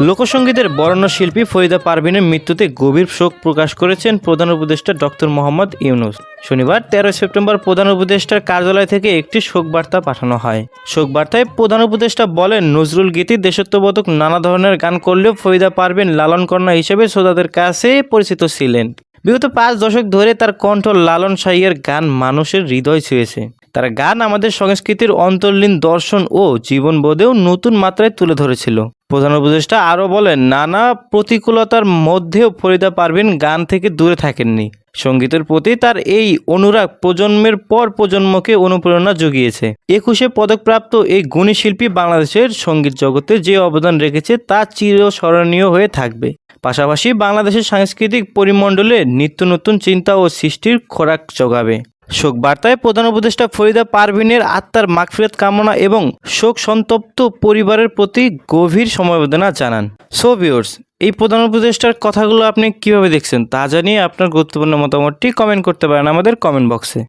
লোকসঙ্গীতের বর্ণ শিল্পী ফরিদা পারভিনের মৃত্যুতে গভীর শোক প্রকাশ করেছেন প্রধান উপদেষ্টা ডক্টর মোহাম্মদ ইউনুস। শনিবার তেরো সেপ্টেম্বর প্রধান উপদেষ্টার কার্যালয় থেকে একটি শোক বার্তা পাঠানো হয়। শোক বার্তায় প্রধান উপদেষ্টা বলেন, নজরুল গীতি দেশত্ববোধক নানা ধরনের গান করলেও ফরিদা পারভিন লালন কন্যা হিসেবে শ্রোতাদের কাছে পরিচিত ছিলেন। বিগত পাঁচ দশক ধরে তার কণ্ঠ লালন সাইয়ের গান মানুষের হৃদয় ছুঁয়েছে। তার গান আমাদের সংস্কৃতির অন্তর্লীন দর্শন ও জীবনবোধেও নতুন মাত্রায় তুলে ধরেছিল। প্রধান উপদেষ্টা আরও বলেন, নানা প্রতিকূলতার মধ্যেও ফরিদা পারভিন গান থেকে দূরে থাকেননি। সঙ্গীতের প্রতি তার এই অনুরাগ প্রজন্মের পর প্রজন্মকে অনুপ্রেরণা জুগিয়েছে। একুশে পদকপ্রাপ্ত এই গুণী শিল্পী বাংলাদেশের সংগীত জগতে যে অবদান রেখেছে তা চিরস্মরণীয় হয়ে থাকবে। পাশাপাশি বাংলাদেশের সাংস্কৃতিক পরিমণ্ডলে নিত্য নতুন চিন্তা ও সৃষ্টির খোরাক জোগাবে শোক বার্তায় প্রধান উপদেষ্টা ফরিদা পারভিনের আত্মার মাগফিরাত কামনা এবং শোক সন্তপ্ত পরিবারের প্রতি গভীর সমবেদনা জানান। সো ভিউয়ার্স এই প্রধান উপদেষ্টার কথাগুলো আপনি কীভাবে দেখছেন তা জানিয়ে আপনার গুরুত্বপূর্ণ মতামতটি কমেন্ট করতে পারেন আমাদের কমেন্ট বক্সে